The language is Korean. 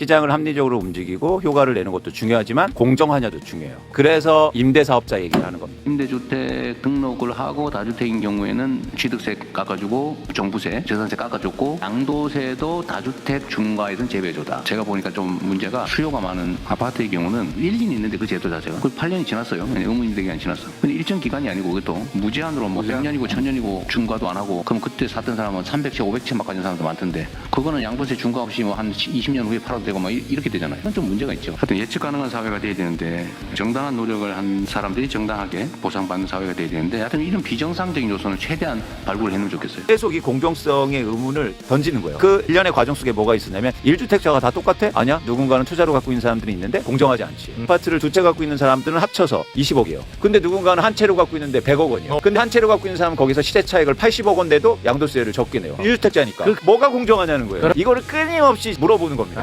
시장을 합리적으로 움직이고 효과를 내는 것도 중요하지만 공정하냐도 중요해요. 그래서 임대사업자 얘기를 하는 겁니다. 임대주택 등록을 하고 다주택인 경우에는 취득세 깎아주고 정부세, 재산세 깎아줬고 양도세도 다주택 중과에서는 재배조다. 제가 보니까 좀 문제가 수요가 많은 아파트의 경우는 1, 2년 있는데 그 제도 자체가 그 8년이 지났어요. 의무임대 기간이 지났어. 근데 일정 기간이 아니고 그것도 무제한으로 뭐 100년이고 1000년이고 중과도 안 하고 그럼 그때 샀던 사람은 300채, 500채 막 가진 사람도 많던데 그거는 양도세 중과 없이 뭐 한 20년 후에 팔아도 되고 막 이- 이렇게 되잖아요. 이건 좀 문제가 있죠. 하여튼 예측 가능한 사회가 돼야 되는데 정당한 노력을 한 사람들이 정당하게 보상받는 사회가 돼야 되는데 하여튼 이런 비정상적인 요소는 최대한 발굴을 해놓으면 좋겠어요. 계속 이 공정성의 의문을 던지는 거예요. 그 일련의 과정 속에 뭐가 있었냐면 1주택자가 다 똑같아? 아니야. 누군가는 투자로 갖고 있는 사람들이 있는데 공정하지 않지. 아파트를 두 채 갖고 있는 사람들은 합쳐서 20억이에요. 근데 누군가는 한 채로 갖고 있는데 100억 원이요. 근데 한 채로 갖고 있는 사람은 거기서 시세 차익을 80억 원 내도 양도세를 적게 내요. 1주택자니까. 그 뭐가 공정하냐는 거예요. 이거를 끊임없이 물어보는 겁니다.